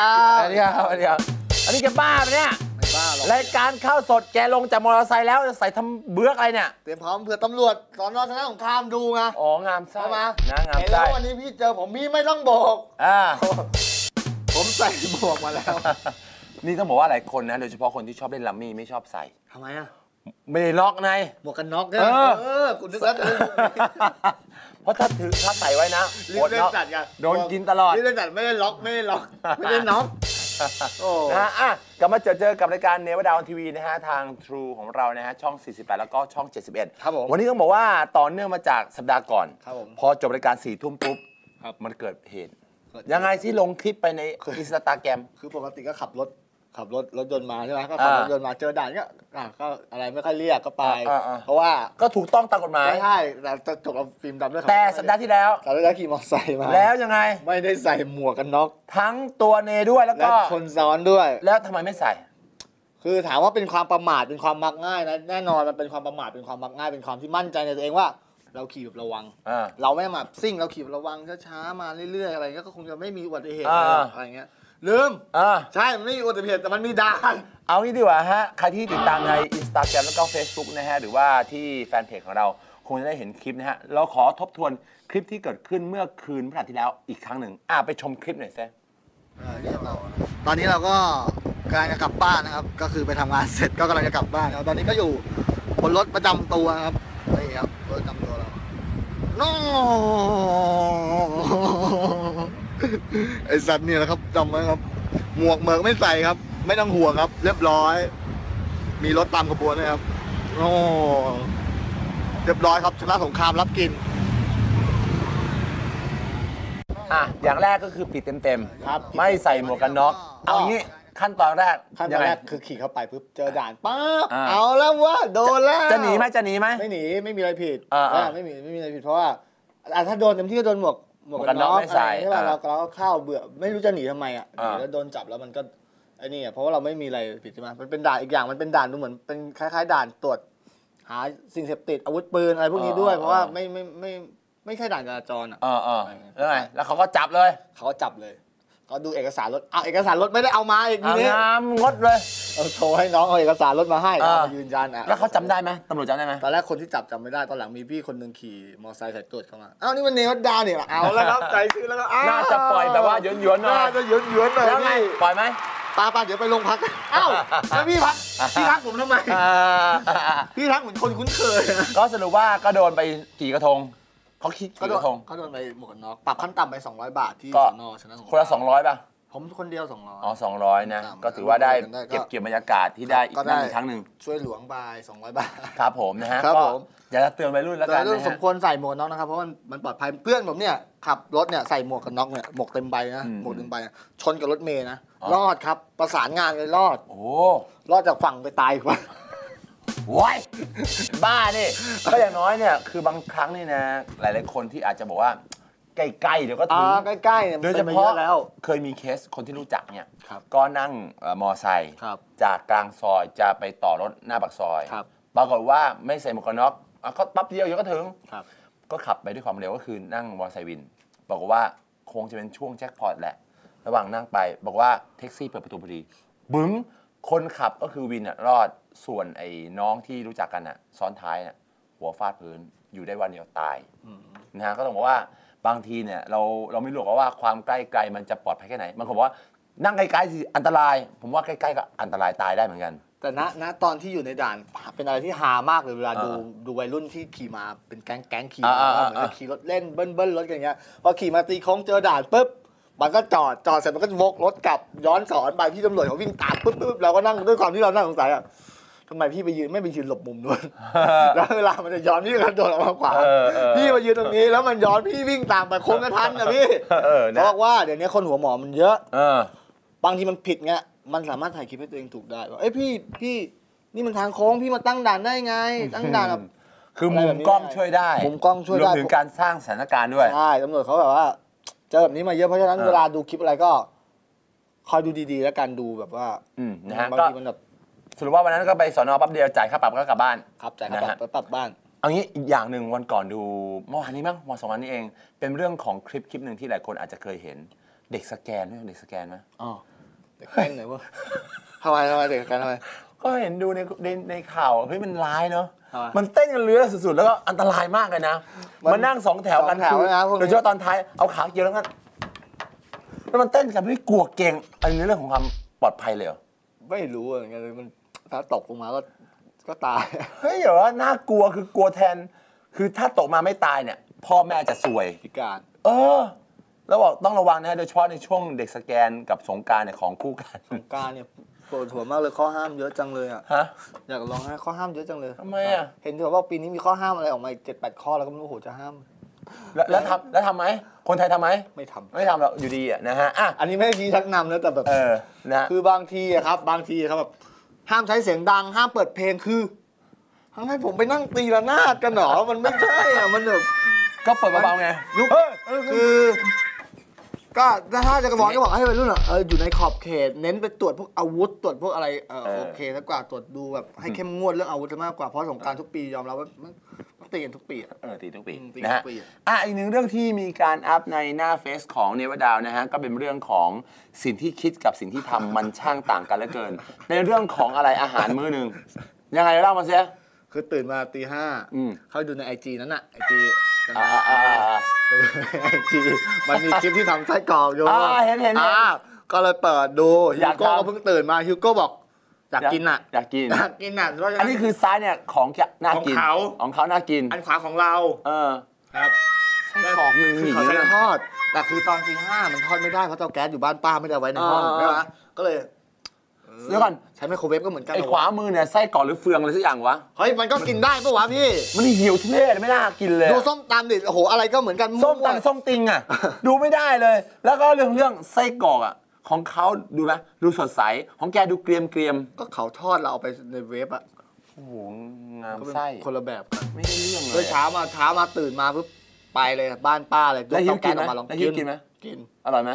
สวัสดีครับอันนี้ครับอันนี้ครับอันนี้แกบ้าปะเนี่ยไม่บ้าหรอกรายการเข้าสดแกลงจากมอเตอร์ไซค์แล้วจะใส่ทำเบื้อกอะไรเนี่ยเตรียมพร้อมเผื่อตำรวจสอนอชนะสงครามดูไงอ๋องามไส้เข้ามานะงามเห็นแล้ไส้ววันนี้พี่เจอผมพี่ไม่ต้องโบกอ่าผมใส่หมวกมาแล้ว นี่ต้องบอกว่าหลายคนนะโดยเฉพาะคนที่ชอบเล่นลัมมี่ไม่ชอบใส่ทำไมอะไม่ได้ล็อกในหมวกกันน็อกเนี่ยเออเออกูนึกแล้วจะ เล่นมุกนี้เพราะถ้าถือถ้าใส่ไว้นะรีบเล่นอดจัดกันโดนกินตลอดรีบเล่นจัดไม่ได้ล็อกไม่ได้ล็อกไม่ได้น็อกโอ้นะฮะอะกลับมาเจอเจอกับรายการเนวดาวทีวีนะฮะทาง True ของเรานะฮะช่อง 48 แล้วก็ช่อง 71 ครับผมวันนี้ต้องบอกว่าต่อเนื่องมาจากสัปดาห์ก่อนครับผมพอจบรายการ4ี่ทุ่มปุ๊บครับมันเกิดเหตุยังไงที่ลงคลิปไปในอินสตาแกรมคือปกติก็ขับรถ ขับรถรถยนต์มาใช่ไหมก็ขับอ่ารถยนต์มาเจอด่านก็อะก็อะไรไม่ค่อยเรียกก็ไปอ่าอ่าเพราะว่าก็ถูกต้องตามกฎหมายไม่ใช่แต่จะจบเอาฟิล์มดำด้วยแต่สัปดาห์ที่แล้วสัปดาห์ที่แล้วขี่มอเตอร์ไซค์มา แล้วยังไงไม่ได้ใส่หมวกกันน็อกทั้งตัวเนด้วยแล้วและก็คนซ้อนด้วย แล้วทำไมไม่ใส่ คือถามว่าเป็นความประมาทเป็นความมักง่ายนะแน่นอนมันเป็นความประมาทเป็นความมักง่ายเป็นความที่มั่นใจในตัวเองว่าเราขี่แบบระวังอ่าเราไม่มาซิ่งเราขี่แบบระวังช้าๆมาเรื่อยๆอะไรเงี้ยก็คงจะไม่มีอุบัติเหตุอ่าอะไรเงี้ย ลืมอ่า ใช่ มันไม่มีอุบัติเหตุแต่มันมีด่าน เอางี้ดีกว่าฮะ ใครที่ติดตามใน Instagram แล้วก็ Facebook นะฮะ หรือว่าที่แฟนเพจของเรา คงจะได้เห็นคลิปนะฮะ เราขอทบทวนคลิปที่เกิดขึ้นเมื่อคืนพฤหัสที่แล้วอีกครั้งหนึ่ง อะไปชมคลิปหน่อยซิตอนนี้เราก็กำลังจะกลับบ้านนะครับ ก็คือไปทำงานเสร็จก็กำลังจะกลับบ้านครับ ตอนนี้ก็อยู่บนรถประจำตัวนะครับนี่ครับรถประจำตัวเราน้ ไอสัตว์เนี่ยแหละครับจำไว้ครับ หมวกเหมือกไม่ใส่ครับ ไม่ต้องห่วงครับ เรียบร้อย มีรถตามขบวนนะครับ โอ้เรียบร้อยครับชนะสงครามรับกิน อะอย่างแรกก็คือปิดเต็มครับๆไม่ใส่หมวกกันน็อกเอางี้ขั้นตอนแรกขั้นตยัอนงไงแรกคือขี่เข้าไปปุ๊บเจอด่านปั๊บอ่า เอาแล้ววะโดนแล้วจะหนีไหมจะหนีไหม ไม่หนีไม่มีอะไรผิดอ่าอ่าอ่าไม่มีไม่มีอะไรผิดเพราะว่าอะถ้าโดนเต็มที่ก็โดนหมวก หมวกหมวกกักันนน็น็ออกกไม่ใส่อะไรใช่ป่ะอ่าเราเราก็เข้าเบื่อไม่รู้จะหนีทำไมอะหอ่านีแล้วโดนจับแล้วมันก็ไอ้นี่อะเพราะว่าเราไม่มีอะไรผิดใช่ไหมมันเป็นด่านอีกอย่างมันเป็นด่านดูเหมือนเป็นคล้ายๆ ด่านตรวจหาสิ่งเสพติดอาวุธปืนอะไรพวกนี้ด้วย เพราะว่าไม่ไม่ไม่ไม่ใช่ด่านจราจรอะเออเออแล้วไงแล้วเขาก็จับเลยเขาก็จับเลย เขาดูเอกสารรถเอาเอกสารรถไม่ได้เอามาอีกทีเอานี้น้ำงดเลย เอาโทรให้น้องเอาเอกสารรถมาให้อ่า เอามายืนยันอะแล้วเขาจำได้ไหมตำรวจจำได้ไหมตอนแรกคนที่จับจำไม่ได้ตอนหลังมีพี่คนหนึ่งขี่มอเตอร์ไซค์สายตรวจเข้ามาอ้าวนี่มันเนวัดดาวเนี่ยเอาแล้วครับใจชื้นแล้วก็อ้าวน่าจะปล่อยแบบว่าหยวนๆหน่อยน่าจะหยวนหยวนๆหน่อยแล้วไงพี่ปล่อยไหมปาปาเดี๋ยวไปโรงพักอ้าวแล้วพี่พักพี่ทักผมทำไม อ่าพี่ทักเหมือนคนคุ้นเคยนะก็สรุปว่าก็โดนไปกี่กระทง เขาคิดก็กี่โดกนระทงก็โดนไปหมวกกันน็อกปรับขั้นต่ำไป 200 บาทที่ก็สอนอชนะสงครามคนละ 200 ป่ะ ผมคนเดียว 200 อ๋อ 200 นะครับก็ถือว่าได้ได้ก็เก็บเกี่ยวบรรยากาศที่ได้อีกก็ได้นั่นอีกครั้งหนึ่งช่วยหลวงไป 200 บาท ครับผมนะฮะครับก็ผมอยากจะเตือนวัยรุ่นแล้วแต่กันเรื่องนะสมฮะควรใส่หมวกกันน็อกนะครับ เพราะมันมันปลอดภัยเพื่อนผมเนี่ยขับรถเนี่ยใส่หมวกกันน็อกเนี่ยหมวกเต็มใบนะอืมหมวกเต็มใบนะชนกับรถเมย์นะอ๋อรอดครับประสานงานเลยรอด โอ้รอดจากฝั่งไปตายอีก ว่าว้ายบ้านี่ก็อย่างน้อยเนี่ยคือบางครั้งนี่นะ หลายๆคนที่อาจจะบอกว่าใกล้ๆเดี๋ยวก็ถึอ่างใกล้ๆเนี่ยโดยป็เฉนมพาะยอแล้ว เคยมีเคสคนที่รู้จักเนี่ยครับก็นั่งเอ่อมอไซค์ครับจากกลางซอยจะไปต่อรถหน้าปากซอยครับปรากฏว่าไม่ใส่หมวกกันน็อกอะก็ปั๊บเดียวเดี๋ยวก็ถึงครับ ก็ขับไปด้วยความเร็วก็คือนั่งมอเตอร์ไซค์วินบอกว่าคงจะเป็นช่วงแจ็คพอตแหละ ระหว่างนั่งไป บอกว่าแท็กซี่เปิดประตูพอดี บึ้งคนขับก็คือวินอะรอด ส่วนไอ้น้องที่รู้จักกันอะซ้อนท้ายอะหัวฟาดพื้นอยู่ได้วันเดียวตายนะฮะก็ต้องบอกว่าบางทีเนี่ยเราเราไม่รู้หรอกว่าความใกล้ไกลมันจะปลอดภัยแค่ไหนบางคนบอกว่านั่งไกลๆสิอันตราย ผมว่าใกล้ๆก็อันตรายตายได้เหมือนกัน แต่ณณตอนที่อยู่ในด่านเป็นอะไรที่ฮามากเลยเวลาดูเออดูวัยรุ่นที่ขี่มาเป็นแก๊งแก๊งขี่อ่ามาอ่าเหมือนอ่ากับขี่รถเล่นเบิ้ลเบิ้ลรถกันอย่างเงี้ยพอขี่มาตีโค้งเจอด่านปุ๊บมันก็จอดจอดเสร็จมันก็วกรถกลับย้อนสอนไปพี่ตำรวจเขาวิ่งตามปุ๊บปุ๊บเราก็นั่งด้วยความที่เรานั่งสงสัยอะ ทำไมพี่ไปยืนไม่ไปยืนหลบมุมด้วยแล้วเวลามันจะย้อนพี่ก็กระโดดออกมาขวาเออเออพี่มายืนตรงนี้แล้วมันย้อนพี่วิ่งตามไปโค้งกระทันนะพี่เออเขานะบอกว่าเดี๋ยวนี้คนหัวหมอมันเยอะเออบางทีมันผิดไงมันสามารถถ่ายคลิปให้ตัวเองถูกได้ว่าเอ้ยพี่พี่นี่มันทางโค้งพี่มาตั้งด่านได้ไง ตั้งด่านแบบคือมุมกล้องช่วยได้ มุมกล้องช่วยได้รวมถึงการสร้างสถานการณ์ด้วย ใช่ตำรวจเขาแบบว่า เจอแบบนี้มาเยอะเพราะฉะนั้นเออเวลาดูคลิปอะไรก็ คอยดูดีๆ แล้วกันดูแบบว่าอืมนะฮะบางก็ทีมันแบบ สรุปว่าวันนั้นก็ไปสอนอปั๊บเดียวจ่ายค่าปรับก็กลับบ้าน ครับจ่ายค่านะปรัฮะบไปปรับบ้าน เอางี้อีกอย่างหนึ่งวันก่อนดูเมื่อวานนี้มั้งวันสองวันนี้เอง เป็นเรื่องของคลิปคลิปหนึ่งที่หลายคนอาจจะเคยเห็น เด็กสแกนด้วยเด็กสแกนไหมอ๋อเด็กเต้นหน่อยเวะทำไมทำไมเด็กกันทำไมก็เห็นดูในในในข่าวเฮ้ยมันร้ายเนาะทำไมมันเต้นกันเรือสุดๆ แล้วก็อันตรายมากเลยนะมันมานั่งสองแถวกันสองแถวนะพวกนี้โดยเฉพาะตอนท้ายเอาขาเกี่ยวแล้วกันแล้วมันเต้นกันไม่กลัวเก่งอันนี้เรื่องของความปลอดภัยเลยเหรอไม่รู้เหมือนกันเลยมัน ถ้าตกลงมาก็ก็ตาย เฮ้ยเดี๋ยวว่าน่ากลัวคือกลัวแทน คือถ้าตกมาไม่ตายเนี่ย พ่อแม่จะซวย พิการ เออ แล้วบอกต้องระวังนะโดยเฉพาะในช่วงเด็กสแกนกับสงกรารเนี่ยของคู่กันการเนี่ยปวดหัวมากเลยข้อห้ามเยอะจังเลยอะ ฮะ อยากลองให้ข้อห้ามเยอะจังเลยทำไมอะเห็นที่บอกว่าปีนี้มีข้อห้ามอะไรออกมาอีกเจ็ดแปดข้อแล้วก็ไม่รู้โหจะห้ามแล้วแล้วทำแล้วทำไหมคนไทยทำไหมไม่ทำไม่ทำหรอกอยู่ดีอะนะฮะอะอันนี้ไม่ได้ชี้ชักนำนะแต่แบบ เออนะคือบางทีอะครับ บางทีครับแบบ ห้ามใช้เสียงดัง ห้ามเปิดเพลงคือทำให้ผมไปนั่งตีระนาดกันเหรอมันไม่ใช่อะมันแบบ ก็เปิดเบาๆไงยุคคือ ก็ถ้าจะกระบอกก็บอกให้วัยรุ่นอะเอออยู่ในขอบเขต เน้นไปตรวจพวกอาวุธ ตรวจพวกอะไรเออเออโอเคแล้วกว่าตรวจดูแบบให้เข้มงวดเรื่องอาวุธมากกว่าเพราะสงกรารทุกปียอมรับว่ามันมัน ตีกันทุกปีอะ เออตีทุกปีอืมตีนะฮะทุกปีอะ อะอีกหนึ่งเรื่องที่มีการอัพในหน้าเฟซของเนวดาวนะฮะก็เป็นเรื่องของสิ่งที่คิดกับสิ่งที่ทำมันช่างต่างกันเหลือเกิน ในเรื่องของอะไรอาหารมื้อหนึ่งยังไงเล่ามาเสีย คือตื่นมาตีห้าอืม เข้าไปดูในไอจีนั้นอะไอจีอ่าอ่าอ่าอ่า ไอจีมันมีคลิปที่ทำไส้กรอกอยู่อ่าเห็นเห็นเห็นอ่าก็เลยเปิดดูฮิอยาวกโก้ทำก็เพิ่งตื่นมาฮิวโก้บอก อยากกินอะ อยากกิน อยากกินอะเพราะฉะอันนี้คือซ้ายเนี่ยของจะน่ากินของเขา ของเขาน่ากิน อันขวาของเรา เออครับไส้กรอกหนึ่งคืออย่างเขานี้ใช้นะ ทอด แต่คือตอนตีห้ามันทอดไม่ได้เพราะเตาแก๊สอยู่บ้านป้าไม่ได้เอาไว้ในห้องอ่าใช่ไหมก็เลยเดี๋ยวก่อนใช้ไมโครเวฟก็เหมือนกันไอ้ขวามือเนี่ยไส้กรอกหรือเฟืองอะไรสักอย่างวะ เฮ้ยมันก็กินได้ปะวะพี่ มันเหี่ยวทุเรศไม่น่ากินเลย ดูส้มตำดิโอ้โหอะไรก็เหมือนกันส้มวตำส้มติงอะ ดูไม่ได้เลย แล้วก็เรื่องเรื่องไส้กรอกอะ ของเขาดูไหมดูสดใส ของแกดูเกรียมเกรียมก็เขาทอดเราเอาไปในเวฟอะโอ้โหงามก็เป็นไส้คนละแบบกันไม่ได้เรื่องเลเลยยเช้ามาเช้ามาตื่นมาปุ๊บไปเลยบ้านป้าเลยแล้วฮิวกินไหมเตาแก๊สออกมาลองแล้วฮิวกินไหมกิน อร่อยไหม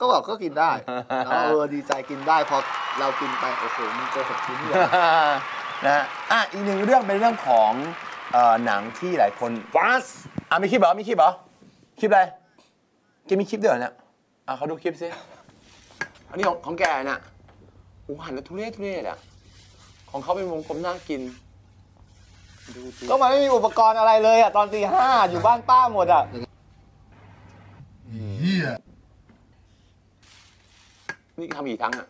ก็บอกก็กินได้ แล้วเออดีใจกินได้พอเรากินไปโอ้โหมันโกหกทิ้งเลยนะฮะอะอีกหนึ่งเรื่องเป็นเรื่องของเอ่อหนังที่หลายคนฟัสอะมีคลิปเหรอมีคลิปเหรอคลิปอะไรแกมีคลิปด้วยเหรอเนี่ยอะเขาดูคลิปสิ อันนี้ของของแกน่ะโอ้หันแล้วทุเรศทุเรศอะ ของเขาเป็นวงกลมน่ากิน ดูสิก็มันไม่มีอุปกรณ์อะไรเลยอะตอนตีห้าอยู่บ้านป้าหมดอะนี่ทำกี่ครั้งอะ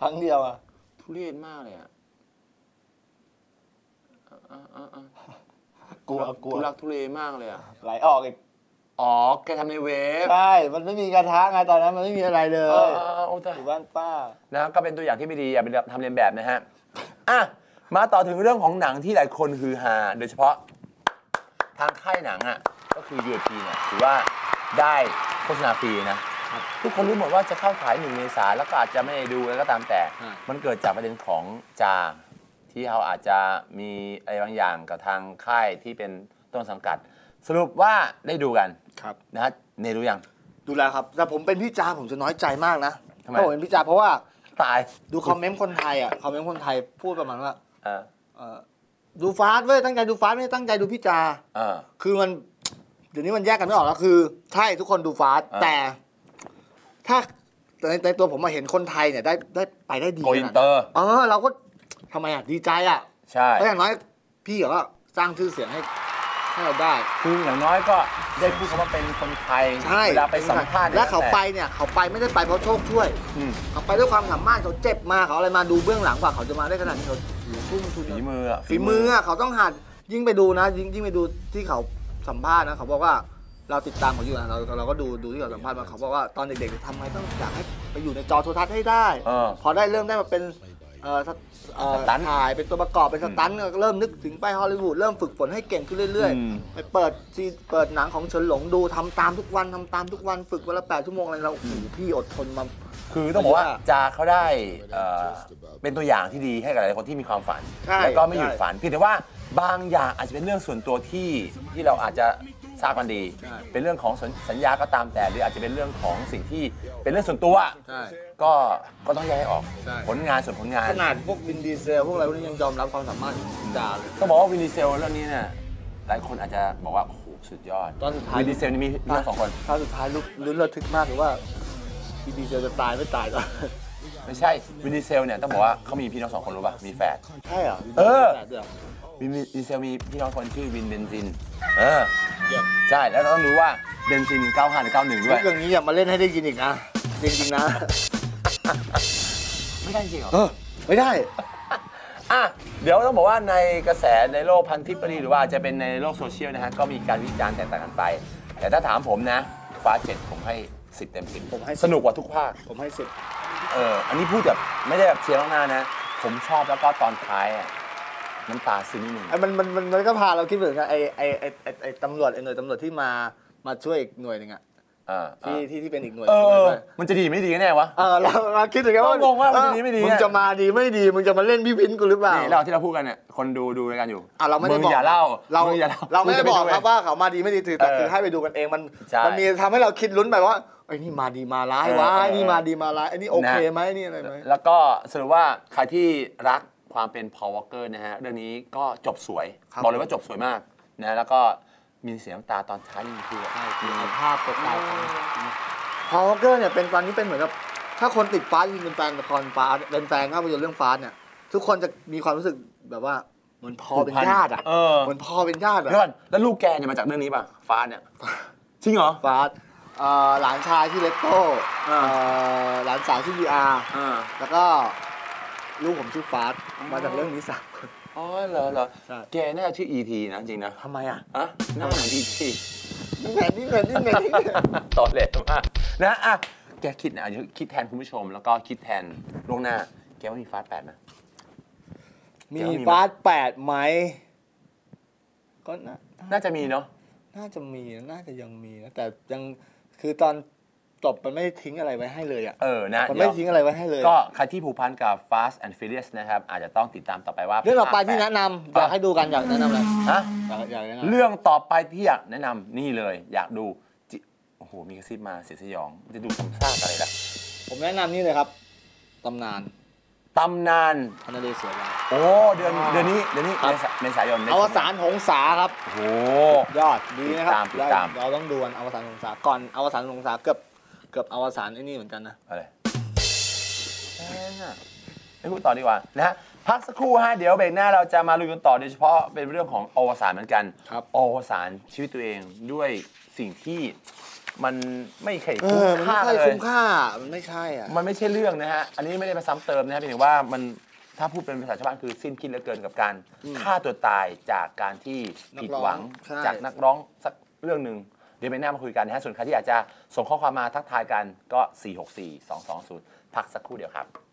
ครั้งเดียวอะทุเรศมากเลยอะอะอะอะกลัวกลัวทุลักทุเลมากเลยอะไหลออกอีก อ๋อ แกทำในเว็บใช่ มันไม่มีกระทะไงตอนนั้น มันไม่มีอะไรเลเออยเออเออโอ้แต่อยู่บ้านป้า นะก็เป็นตัวอย่างที่ไม่ดีอย่าไปทำเลียนแบบนะฮะอะมาต่อถึงเรื่องของหนังที่หลายคนฮือฮาโดยเฉพาะทางค่ายหนังอะก็คือ UP เนี่ยถือว่าได้โฆษณาฟรีนะทุกคนรู้หมดว่าจะเข้าขายหนึ่งเมษาแล้วก็อาจจะไม่ได้ดูแล้วก็ตามแต่อ่ามัมันเกิดจากประเด็นของจาที่เขาอาจจะมีอะไรบางอย่างกับทางค่ายที่เป็นต้นสังกัด สรุปว่าได้ดูกันครับนะฮะเนรู้ยัง ดูแลครับ แต่ผมเป็นพี่จาผมจะน้อยใจมากนะทำไม ถ้าผมเป็นพี่จาเพราะว่าตายดูคอมเมนต์คนไทยอะคอมเมนต์คนไทยพูดประมาณว่าเออเอ่อดูฟาสต์เว้ยตั้งใจดูฟาสต์ไม่ได้ตั้งใจดูพี่จา เออ คือมันเดี๋ยวนี้มันแยกกันไม่ออกแล้วคือ ใช่ทุกคนดูฟาสต์อ่า แต่ ถ้าแต่ในในตัวผมมาเห็นคนไทยเนี่ยได้ได้ไปได้ดีโกอินเตอร์เออเราก็ทำไมอะดีใจอะใช่ เพราะอย่างน้อยพี่ก็สร้างชื่อเสียงให้ ให้เราได้ คืออย่างน้อยก็ได้พูดคำว่าเป็นคนไทยใช่เวลาไปสัมภาษณ์และเขานี่ยไปเนี่ยเขาไปไม่ได้ไปเพราะโชคช่วย อืมเขาไปด้วยความสามารถเขาเจ็บมาเขาอะไรมาดูเบื้องหลังกว่าเขาจะมาได้ขนาดนี้เขาโอ้โหทุ่มทุนฝีมืออะฝีมืออะเขาต้องหัดยิ่งไปดูนะยิ่งยิ่งไปดูที่เขาสัมภาษณ์นะเขาบอกว่าเราติดตามเขาอยู่นะเราเราก็ดูดูที่เขาสัมภาษณ์มาเขาบอกว่าตอนเด็กๆทำไงต้องอยากให้ไปอยู่ในจอโทรทัศน์ให้ได้ เออ พอได้เริ่มได้มาเป็น เอ่อสตเอ่อสตันท์ถ่ายเป็นตัวประกอบเป็นสตันท์ก็เริ่มนึกถึงไปฮอลลีวูดเริ่มฝึกฝนให้เก่งขึ้นเรื่อยอืม ๆ ไปเปิดซีเปิดหนังของเฉินหลงดูทำตามทุกวันทำตามทุกวันฝึกวันละแปดชั่วโมงอะไรเราโอ้โหพี่อดทนมา คือต้องบอกว่าเยอะจาเขาได้เอ่อเป็นตัวอย่างที่ดีให้กับหลายๆคนที่มีความฝัน ใช่แล้วก็ไม่หยุดใช่ ฝันเพียงแต่ว่าบางอย่างอาจจะเป็นเรื่องส่วนตัวที่ที่เราอาจจะ ทราบกันดี ใช่ เป็นเรื่องของสัญสัญญาก็ตามแต่ หรืออาจจะเป็นเรื่องของสิ่งที่เป็นเรื่องส่วนตัว ใช่ ก็ก็ต้องแยกให้ออกใช่ ผลงานส่วนผลงาน ขนาดพวกวินดีเซลพวกอะไรพวกนี้ยังยอมรับความสามารถของจาเลย ต้องบอกว่าวินดีเซลเรื่องนี้เนี่ยหลายคนอาจจะบอกว่าโอ้โหสุดยอดตอนสุดท้าย วินดีเซลนี่มีมีทั้งสองคน ครั้งสุดท้ายลุ้นลุ้นระทึกมากเลยว่าพี่ดีเซลจะตายไม่ตายก็ไม่ใช่วินดีเซลเนี่ยต้องบอกว่าเขามีพี่น้องสองคนรู้ป่ะมีแฝด ใช่เหรอเออ แปดด้วยเหร อวินดีเซลมีพี่น้องคนชื่อวินเบนซิน เออเยี่ยมใช่ แล้วเราต้องรู้ว่าเบนซิน95หรือ91 ด้วย เรื่องนี้อย่ามาเล่นให้ได้ยินอีกนะจริงๆนะ ไม่ได้จริงเหรอ เออ ไม่ได้ อะ เดี๋ยวต้องบอกว่าในกระแสในโลกพันทิปรีหรือว่าจะเป็นในโลกโซเชียลนะฮะ ก็มีการวิจารณ์แตกต่างกันไป แต่ถ้าถามผมนะ ฟ้าเจ็ดผมให้ 10 เต็ม 10 ผมให้สนุกกว่าทุกภาค ผมให้สิบ เออ อันนี้พูดแบบไม่ได้แบบเชียร์ล่วงหน้านะ ผมชอบแล้วก็ตอนท้ายอะ น้ำตาซึมนิดนึงไอ้มันมันมันมันก็พาเราคิดเหมือนกันไอ้ไอ้ไอ้ไอ้ไอ้ตำรวจไอ้หน่วยตำรวจที่มามาช่วยอีกหน่วยหนึ่งอะอ่าที่ที่ที่เป็นอีกหน่วยเอหนึ่งอด้วยมันจะดีไม่ดีกันแน่วะ เออเราเราคิดถึงกันว่าก็งงว่ามันจะดีไม่ดีมึงอะจะมาดีไม่ดีมึงจะมาเล่นพี่พินกูหรือเปล่านี่เราที่เราพูดกันเนี่ยคนดูดูรายการอยู่อะเราไม่ได้งบอกอย่าเล่าเรางอย่าเล่าเราไม่ได้งจะบอกปครับว่าเขามาดีไม่ดีถือแต่เออคือให้ไปดูกันเองมันใช่มันมีทำให้เราคิดลุ้นไปว่าไอ้นี่มาดีมาร้ายวะเออเออไอ้นี่มาดีมาร้ายไอ้นี่โอเคนะ ไหมไอ้นี่อะไรไหม แล้วก็สรุปว่าใครที่รัก ความเป็น Paul Walker นะฮะเรื่องนี้ก็จบสวย ครับ บอกเลยว่าจบสวยมากนะแล้วก็มีเสียงน้ำตาตอนท้ายนี่คือใช่คือเอาภาพประกายของพอลเกอร์เนี่ยเป็นตอนนี้เป็นเหมือนกับถ้าคนติดฟ้าจริงเป็นแฟนละครฟ้าเป็นแฟนภาพยนตร์เรื่องฟ้าเนี่ยทุกคนจะมีความรู้สึกแบบว่าเหมือนพอเป็นญาติอะเออเหมือนพอเป็นญาติอะเดี๋ยวก่อนแล้วลูกแกเนี่ยมาจากเรื่องนี้ป่ะฟ้าเนี่ยจริงเหรอฟ้าเอ่อหลานชายที่เลตโต้อ่า เอ่อหลานสาวที่วีอาร์อ่า แล้วก็ ลูกผมชื่อฟ้ามาจากเรื่องนี้สามคนอ๋อเหรอเหรอใช่แกน่าจะชื่อ E.T. นะจริงนะทำไมอะอะหน้าเหมือน E.T. นี่ไงนี่ไงนี่ไงนี่ไงต่อเลยมากนะอะแกคิดนะอาจจะคิดแทนคุณผู้ชม แล้วก็คิดแทนล่วงหน้า แกว่ามีฟ้าแปดไหมมีเดี๋ยวมีไหมฟาสแปดไหมก็น่าน่าจะมีเนาะน่าจะมีนะน่าจะยังมีนะแต่ยังคือตอน จบมันไม่ได้ทิ้งอะไรไว้ให้เลยอะเออนะมันเดี๋ไม่ยวได้ทิ้งอะไรไว้ให้เลย ก็ใครที่ผูกพันกับ Fast and Furious นะครับ อาจจะต้องติดตามต่อไปว่า เรื่องต่อไปภาคที่แปดแนะนำอยากให้ดูกันอยากแนะนำอะไรฮะอยากอยากแนะนำเรื่องต่อไปที่อยากแนะนำนี่เลย อยากดูจิโอ้โหมีกระซิบมาเสียสยองจะดูซ้ำซากอะไรล่ะผมแนะนำนี่เลยครับตำนานตำนานพระนเรศวรโอ้ เดือนเดือนนี้เดือนนี้ครับเมษาเมษายนอวสานหงสาครับ โอ้โหยอดดีนะครับติดตามติดตามเราต้องดูกันอวสานหงสาก่อนอวสานหงสาเกือบ เกือบอวสานไอ้นี่เหมือนกันนะ อะไรแพงอะไม่พูดต่อดีกว่านะฮะพักสักครู่ฮะเดี๋ยวเบรกหน้าเราจะมาลุยกันต่อโดยเฉพาะเป็นเรื่องของอวสานเหมือนกันครับ อวสานชีวิตตัวเองด้วยสิ่งที่มันไม่เคยเอคุ้มอมันค่าไม่ใช่เลยคุ้มค่า มันไม่ใช่อะ มันไม่ใช่เรื่องนะฮะ อันนี้ไม่ได้มาซ้ำเติมนะฮะเพียงแต่ว่ามันถ้าพูดเป็นภาษาชาวบ้านคือสิ้นคิดเหลือเกินกับการฆ่าตัวตายจากการที่ผิดหวังใช่ จากนักร้องสักเรื่องหนึ่ง เดี๋ยวไปหน้ามาคุยกันนะฮะส่วนใครที่อยากจะส่งข้อความมาทักทายกันก็ 464 220 พักสักครู่เดียวครับ